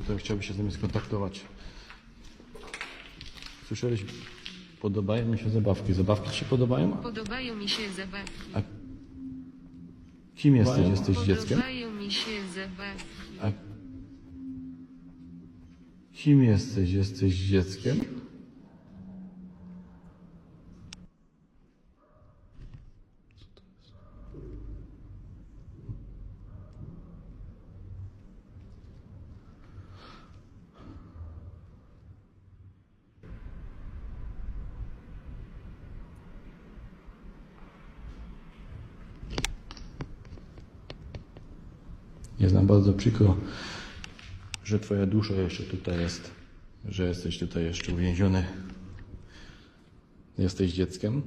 który chciałby się z nami skontaktować. Słyszałeś? Podobają mi się zabawki. Zabawki Ci się podobają? Podobają mi się zabawki. A kim jesteś? Jesteś dzieckiem? Podobają mi się zabawki. A kim jesteś? Jesteś dzieckiem? Jest nam bardzo przykro, że Twoja dusza jeszcze tutaj jest, że jesteś tutaj jeszcze uwięziony. Jesteś dzieckiem.